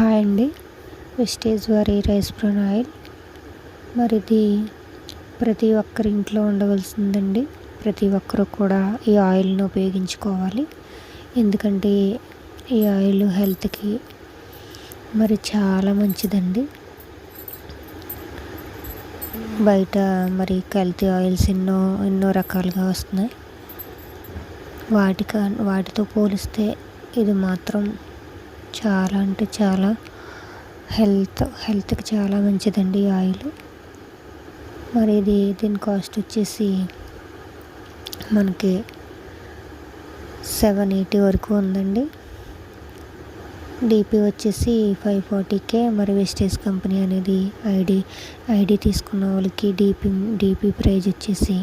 Hi అండి. Wastage వారి rice brown oil మరి ఇది ప్రతి ఒక్కరి ఇంట్లో ఉండవలసిందండి. ప్రతి ఒక్కరు కూడా ఈ ఆయిల్ని ఉపయోగించుకోవాలి. ఎందుకంటే ఈ ఆయిల్ హెల్త్కి మరి చాలా మంచిదండి. బయట మరి కల్తీ ఆయిల్స్ ఎన్నో ఎన్నో రకాలుగా వస్తున్నాయి. వాటిక వాటితో పోలిస్తే ఇది మాత్రం చాలా అంటే చాలా హెల్త్ హెల్త్కి చాలా మంచిదండి ఈ ఆయిల్. మరి ఇది దీని కాస్ట్ వచ్చేసి మనకి సెవెన్ ఎయిటీ వరకు ఉందండి. డీపీ వచ్చేసి ఫైవ్ ఫార్టీకే మరి వెస్టేజ్ కంపెనీ అనేది ఐడి ఐడి తీసుకున్న వాళ్ళకి డీపీ డీపీ ప్రైజ్ వచ్చేసి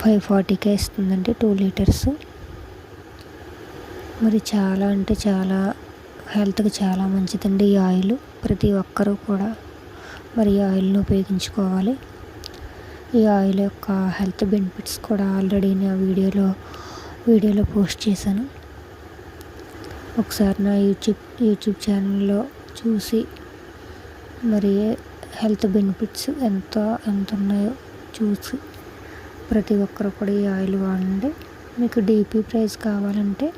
ఫైవ్ ఫార్టీకే ఇస్తుందండి టూ లీటర్స్. మరి చాలా అంటే చాలా హెల్త్కి చాలా మంచిదండి ఈ ఆయిల్. ప్రతి ఒక్కరూ కూడా మరి ఈ ఆయిల్ను ఉపయోగించుకోవాలి. ఈ ఆయిల్ యొక్క హెల్త్ బెనిఫిట్స్ కూడా ఆల్రెడీ నా వీడియోలో వీడియోలో పోస్ట్ చేశాను. ఒకసారి నా యూట్యూబ్ యూట్యూబ్ ఛానల్లో చూసి మరి హెల్త్ బెనిఫిట్స్ ఎంత ఎంత ఉన్నాయో చూసి ప్రతి ఒక్కరు కూడా ఈ ఆయిల్ వాడండి. మీకు డీపీ ప్రైస్ కావాలంటే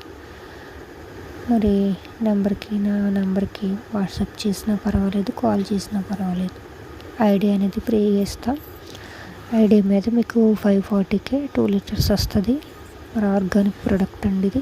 మరి నెంబర్కి నా నెంబర్కి వాట్సాప్ చేసినా పర్వాలేదు కాల్ చేసినా పర్వాలేదు. ఐడి అనేది ప్రే చేస్తా. ఐడి మీద మీకు ఫైవ్ ఫార్టీకే టూ లీటర్స్ వస్తుంది. మరి ఆర్గానిక్ ప్రోడక్ట్ అండి ఇది.